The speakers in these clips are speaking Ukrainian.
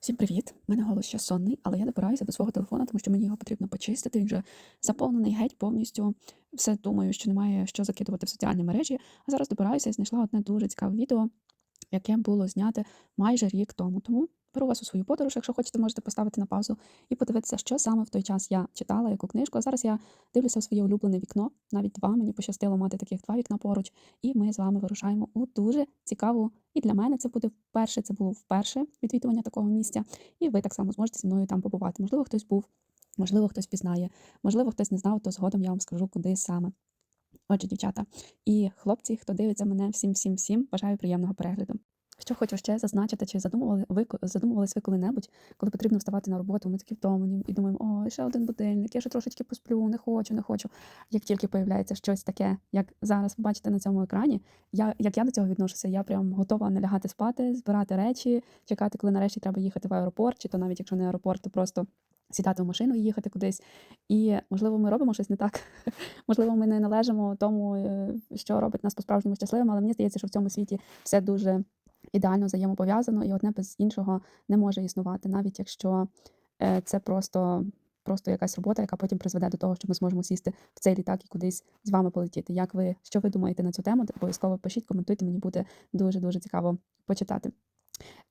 Всім привіт! У мене голос ще сонний, але я добираюся до свого телефона, тому що мені його потрібно почистити. Він вже заповнений геть повністю. Все думаю, що немає що закидувати в соціальні мережі. А зараз добираюся і знайшла одне дуже цікаве відео, яке було зняте майже рік тому. Тому беру вас у свою подорож. Якщо хочете, можете поставити на паузу і подивитися, що саме в той час я читала, яку книжку. А зараз я дивлюся в своє улюблене вікно, навіть два. Мені пощастило мати таких два вікна поруч. І ми з вами вирушаємо у дуже цікаву. І для мене це буде вперше. Це було вперше відвідування такого місця. І ви так само зможете зі мною там побувати. Можливо, хтось був, можливо, хтось пізнає, можливо, хтось не знав, то згодом я вам скажу, куди саме. Отже, дівчата і хлопці, хто дивиться мене, всім, всім, всім, бажаю приємного перегляду. Що хочу ще зазначити, чи задумували ви задумувались ви коли-небудь, коли потрібно вставати на роботу, ми такі втомлені і думаємо, ой, ще один будильник, я ще трошечки посплю, не хочу, не хочу. Як тільки появляється щось таке, як зараз ви бачите на цьому екрані, я як я до цього відношуся, я прям готова не лягати спати, збирати речі, чекати, коли нарешті треба їхати в аеропорт, чи то навіть якщо не аеропорт, то просто сідати в машину і їхати кудись. І можливо, ми робимо щось не так. можливо, ми не належимо тому, е, що робить нас по-справжньому щасливим, але мені здається, що в цьому світі все дуже ідеально взаємопов'язано, і одне без іншого не може існувати, навіть якщо е, це просто просто якась робота, яка потім призведе до того, що ми зможемо сісти в цей літак і кудись з вами полетіти. Як ви що ви думаєте на цю тему? Обов'язково пишіть, коментуйте, мені буде дуже дуже цікаво почитати.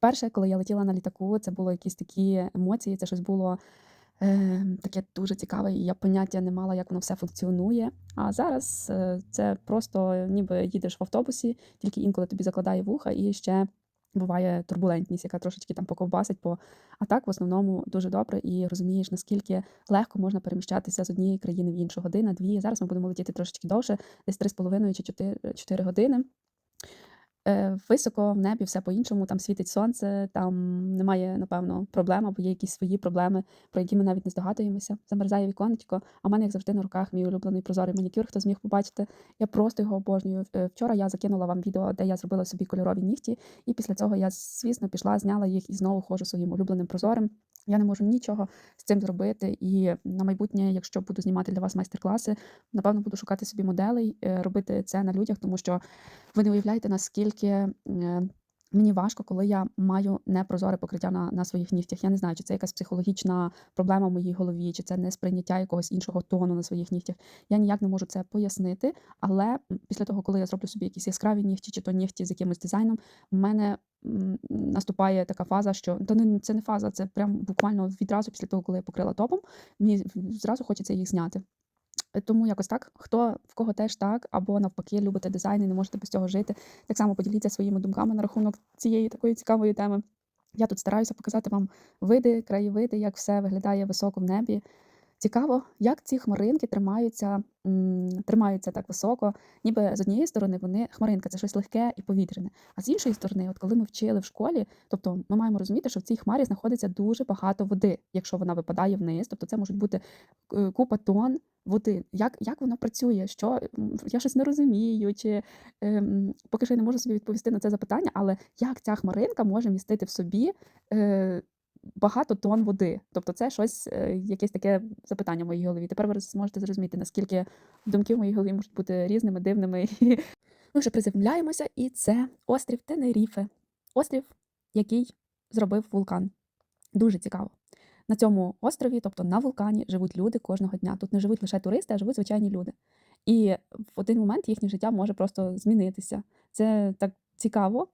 Перше, коли я летіла на літаку, це було якісь такі емоції, це щось було. Е, таке дуже цікаве, і я поняття не мала, як воно все функціонує. А зараз е, це просто ніби їдеш в автобусі, тільки інколи тобі закладає вуха, і ще буває турбулентність, яка трошечки там поковбасить. По... А так в основному дуже добре і розумієш, наскільки легко можна переміщатися з однієї країни в іншу година, дві. Зараз ми будемо летіти трошечки довше, десь 3,5 чи 4, 4 години. Е, високо в небі все по-іншому, там світить сонце, там немає, напевно, проблем, або є якісь свої проблеми, про які ми навіть не здогадуємося. Замерзає віконечко, а в мене, як завжди, на руках мій улюблений прозорий манікюр, хто зміг побачити. Я просто його обожнюю. Е, вчора я закинула вам відео, де я зробила собі кольорові нігті, і після цього я, звісно, пішла, зняла їх і знову ходжу своїм улюбленим прозорим. Я не можу нічого з цим зробити. І на майбутнє, якщо буду знімати для вас майстер-класи, напевно, буду шукати собі моделей, е, робити це на людях, тому що ви не уявляєте, наскільки е, мені важко, коли я маю непрозоре покриття на на своїх нігтях. Я не знаю, чи це якась психологічна проблема в моїй голові, чи це не сприйняття якогось іншого тону на своїх нігтях. Я ніяк не можу це пояснити. Але після того, коли я зроблю собі якісь яскраві нігті, чи то нігті з якимось дизайном, в мене наступає така фаза, що то не це не фаза, це прям буквально відразу після того, коли я покрила топом, мені зразу хочеться їх зняти. Тому якось так, хто в кого теж так, або навпаки, любите дизайн і не можете без цього жити. Так само поділіться своїми думками на рахунок цієї такої цікавої теми. Я тут стараюся показати вам види, краєвиди, як все виглядає високо в небі. Цікаво, як ці хмаринки тримаються тримаються так високо, ніби з однієї сторони вони хмаринка це щось легке і повітряне. А з іншої сторони, от коли ми вчили в школі, тобто ми маємо розуміти, що в цій хмарі знаходиться дуже багато води, якщо вона випадає вниз, тобто це можуть бути е, купа тонн води. Як як воно працює? Що Я щось не розумію, чи ем, поки що я не можу собі відповісти на це запитання, але як ця хмаринка може містити в собі? Е, багато тонн води. Тобто це щось, е, якесь таке запитання в моїй голові. Тепер ви зможете зрозуміти, наскільки думки в моїй голові можуть бути різними, дивними. Ми вже приземляємося, і це острів Тенеріфе. Острів, який зробив вулкан. Дуже цікаво. На цьому острові, тобто на вулкані, живуть люди кожного дня. Тут не живуть лише туристи, а живуть звичайні люди. І в один момент їхнє життя може просто змінитися. Це так цікаво,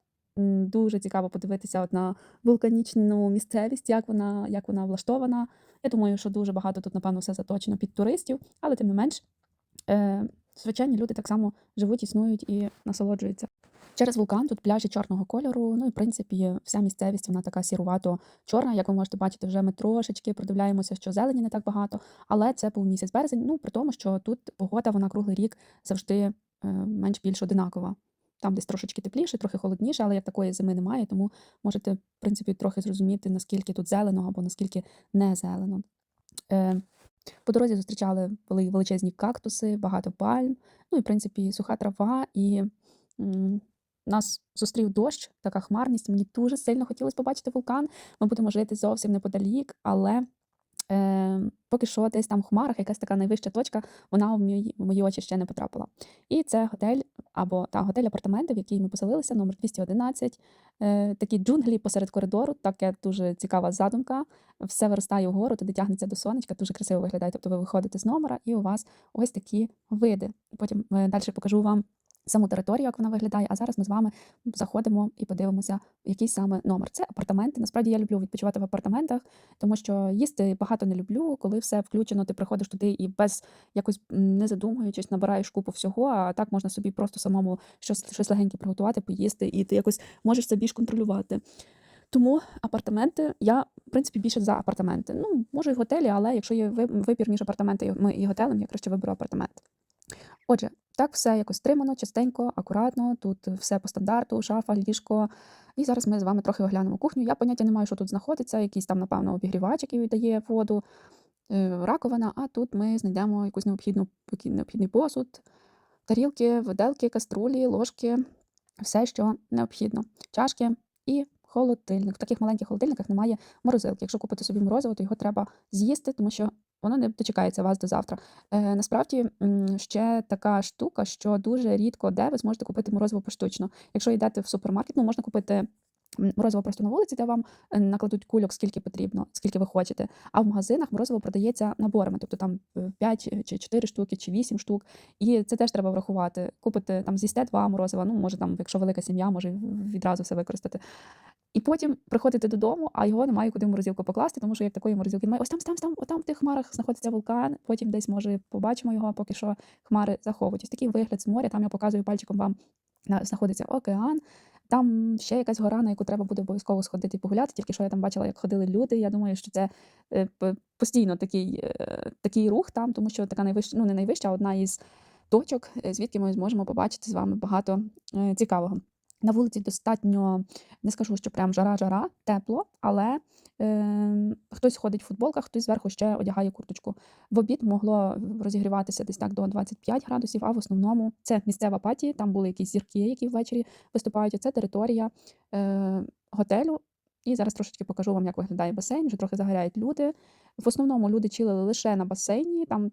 Дуже цікаво подивитися от на вулканічну місцевість, як вона як вона влаштована. Я думаю, що дуже багато тут, напевно, все заточено під туристів, але тим не менш, е, звичайні люди так само живуть, існують і насолоджуються. Через вулкан тут пляжі чорного кольору. Ну і в принципі, вся місцевість вона така сірувато чорна. Як ви можете бачити, вже ми трошечки продивляємося, що зелені не так багато, але це був місяць березень. Ну при тому, що тут погода вона круглий рік завжди е, менш більш одинакова. Там десь трошечки тепліше, трохи холодніше, але як такої зими немає, тому можете, в принципі, трохи зрозуміти, наскільки тут зелено або наскільки не зелено. Е, По дорозі зустрічали величезні кактуси, багато пальм, ну і в принципі суха трава, і нас зустрів дощ, така хмарність. Мені дуже сильно хотілося побачити вулкан. Ми будемо жити зовсім неподалік, але Е, поки що десь там в хмарах, якась така найвища точка, вона в мої, в мої очі ще не потрапила. І це готель або та готель апартаменти, в який ми поселилися, номер 211. Е, такі джунглі посеред коридору, таке дуже цікава задумка. Все виростає вгору, туди тягнеться до сонечка, дуже красиво виглядає. Тобто ви виходите з номера, і у вас ось такі види. Потім е, далі покажу вам саму територію, як вона виглядає. А зараз ми з вами заходимо і подивимося, який саме номер. Це апартаменти. Насправді я люблю відпочивати в апартаментах, тому що їсти багато не люблю, коли все включено, ти приходиш туди і без якось не задумуючись, набираєш купу всього. А так можна собі просто самому щось, щось легеньке приготувати, поїсти, і ти якось можеш це більш контролювати. Тому апартаменти, я, в принципі, більше за апартаменти. Ну, може, і готелі, але якщо є ви- вибір між апартаментами і готелем, я краще виберу апартамент. Отже, так все якось стримано, частенько, акуратно. Тут все по стандарту, шафа, ліжко. І зараз ми з вами трохи оглянемо кухню. Я поняття не маю, що тут знаходиться, якийсь там, напевно, обігрівач, який дає воду, е, раковина, а тут ми знайдемо якусь необхідну, необхідний посуд, тарілки, виделки, каструлі, ложки, все, що необхідно. Чашки і холодильник. В таких маленьких холодильниках немає морозилки. Якщо купити собі морозиво, то його треба з'їсти, тому що воно не дочекається вас до завтра. Е, насправді ще така штука, що дуже рідко де ви зможете купити морозиво поштучно. Якщо йдете в супермаркет, ну можна купити. Морозиво просто на вулиці, де вам е, накладуть кульок, скільки потрібно, скільки ви хочете. А в магазинах морозиво продається наборами, тобто там 5 чи 4 штуки, чи 8 штук. І це теж треба врахувати. Купити там з'їсте два морозива, ну може там, якщо велика сім'я, може відразу все використати. І потім приходите додому, а його немає куди в морозилку покласти, тому що як такої морозилки немає. Ось там, там, там, там в тих хмарах знаходиться вулкан. Потім десь може побачимо його, поки що хмари заховують. Ось такий вигляд з моря. Там я показую пальчиком вам на- знаходиться океан. Там ще якась гора, на яку треба буде обов'язково сходити погуляти. Тільки що я там бачила, як ходили люди. Я думаю, що це е, постійно такий, е, такий рух там, тому що така найвища, ну не найвища, а одна із точок, е, звідки ми зможемо побачити з вами багато цікавого. На вулиці достатньо, не скажу, що прям жара-жара, тепло, але е, хтось ходить в футболках, хтось зверху ще одягає курточку. В обід могло розігріватися десь так до 25 градусів, а в основному це місцева паті, там були якісь зірки, які ввечері виступають. Це територія е, готелю. І зараз трошечки покажу вам, як виглядає басейн. Вже трохи загоряють люди. В основному люди чилили лише на басейні. Там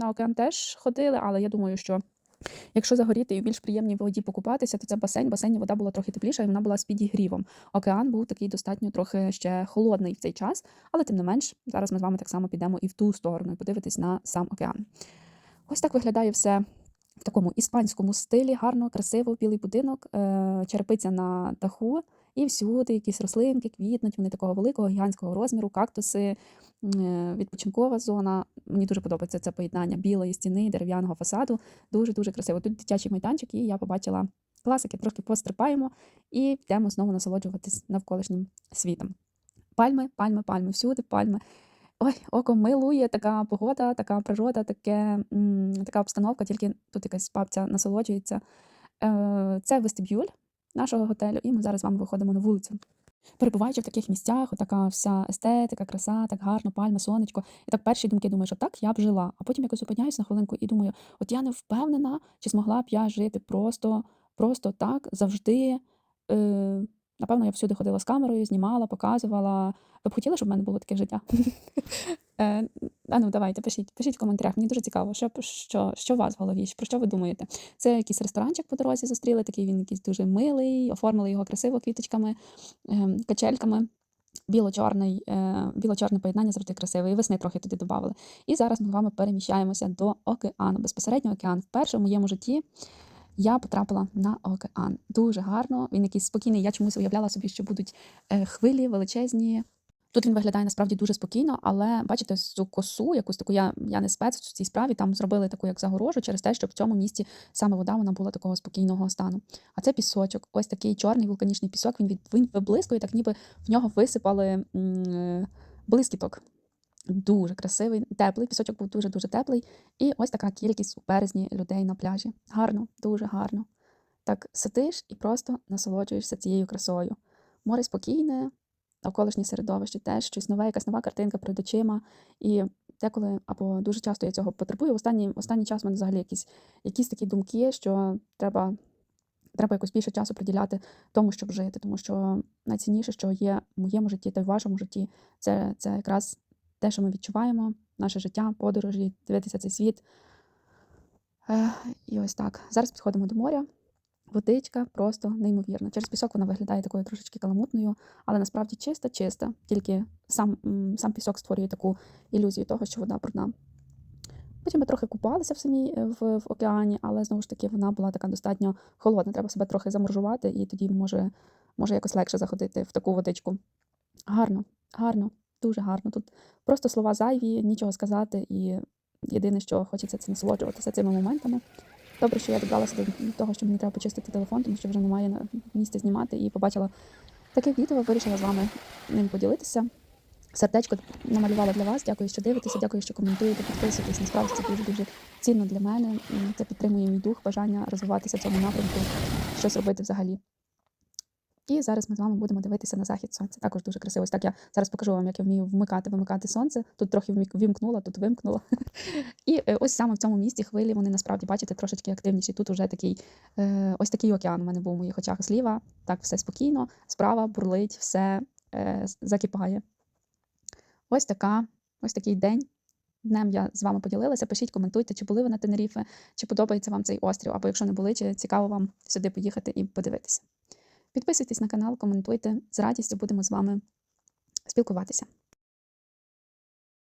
на океан теж ходили, але я думаю, що Якщо загоріти і в більш приємній воді покупатися, то це басейн. Басейні вода була трохи тепліша, і вона була з підігрівом. Океан був такий достатньо трохи ще холодний в цей час, але тим не менш, зараз ми з вами так само підемо і в ту сторону, і подивитись на сам океан. Ось так виглядає все в такому іспанському стилі, гарно, красиво, білий будинок, е, черепиця на даху, і всюди якісь рослинки, квітнуть, вони такого великого гігантського розміру, кактуси, е, відпочинкова зона. Мені дуже подобається це поєднання білої стіни, дерев'яного фасаду. Дуже дуже красиво. Тут дитячий майданчик, і я побачила класики, трошки пострипаємо і йдемо знову насолоджуватись навколишнім світом. Пальми, пальми, пальми, всюди пальми. Ой, око милує така погода, така природа, таке, така обстановка, тільки тут якась бабця насолоджується. Е, Це вестибюль нашого готелю, і ми зараз з вами виходимо на вулицю. Перебуваючи в таких місцях, така вся естетика, краса, так гарно, пальми, сонечко. І так перші думки думаю, що так я б жила. А потім якось зупиняюся на хвилинку і думаю, от я не впевнена, чи змогла б я жити просто, просто так завжди. Е, напевно, я всюди ходила з камерою, знімала, показувала. Ви б хотіли, щоб в мене було таке життя? Е, а ну, давайте, пишіть, пишіть в коментарях. Мені дуже цікаво, що, що, що у вас в голові, про що ви думаєте? Це якийсь ресторанчик по дорозі зустріли, такий він якийсь дуже милий, оформили його красиво квіточками, ем, качельками. Біло-чорний, е, біло-чорне поєднання завжди красиве, і весни трохи туди додали. І зараз ми з вами переміщаємося до океану. Безпосередньо океан. Вперше в моєму житті я потрапила на океан. Дуже гарно. Він якийсь спокійний. Я чомусь уявляла собі, що будуть е, хвилі величезні. Тут він виглядає насправді дуже спокійно, але бачите, цю косу, якусь таку я, я не спец в цій справі, там зробили таку як загорожу через те, щоб в цьому місці саме вода вона була такого спокійного стану. А це пісочок, ось такий чорний вулканічний пісок. Він від він виблискує, так ніби в нього висипали е, блискіток. Дуже красивий, теплий. Пісочок був дуже дуже теплий. І ось така кількість у березні людей на пляжі. Гарно, дуже гарно. Так сидиш і просто насолоджуєшся цією красою. Море спокійне, навколишнє середовище теж щось нове, якась нова картинка перед очима. І деколи або дуже часто я цього потребую. В останній, останній час в мене взагалі якісь, якісь такі думки, що треба, треба якось більше часу приділяти тому, щоб жити. Тому що найцінніше, що є в моєму житті та в вашому житті, це, це якраз те, що ми відчуваємо, наше життя, подорожі, дивитися цей світ. І ось так. Зараз підходимо до моря. Водичка просто неймовірна. Через пісок вона виглядає такою трошечки каламутною, але насправді чиста, чиста. Тільки сам, сам пісок створює таку ілюзію того, що вода брудна. Потім ми трохи купалися в самій е, в, в океані, але знову ж таки вона була така достатньо холодна. Треба себе трохи заморжувати, і тоді може, може якось легше заходити в таку водичку. Гарно, гарно, дуже гарно. Тут просто слова зайві, нічого сказати, і єдине, що хочеться, це насолоджуватися цими моментами. Добре, що я добралася до того, що мені треба почистити телефон, тому що вже немає місця знімати, і побачила таке відео, вирішила з вами ним поділитися. Сердечко намалювала для вас. Дякую, що дивитеся, дякую, що коментуєте, підписуєтесь. Насправді це дуже дуже цінно для мене. Це підтримує мій дух, бажання розвиватися в цьому напрямку, щось робити взагалі. І зараз ми з вами будемо дивитися на захід сонця. Також дуже красиво. Ось так я зараз покажу вам, як я вмію вмикати, вимикати сонце. Тут трохи вімкнула, тут вимкнула. І е, ось саме в цьому місці хвилі вони насправді бачите трошечки активніші. Тут уже такий е, ось такий океан у мене був у моїх очах зліва. Так, все спокійно, справа бурлить, все е, закипає. Ось така, ось такий день. Днем я з вами поділилася. Пишіть, коментуйте, чи були ви на Тенеріфе, чи подобається вам цей острів, або якщо не були, чи цікаво вам сюди поїхати і подивитися. Підписуйтесь на канал, коментуйте. З радістю будемо з вами спілкуватися.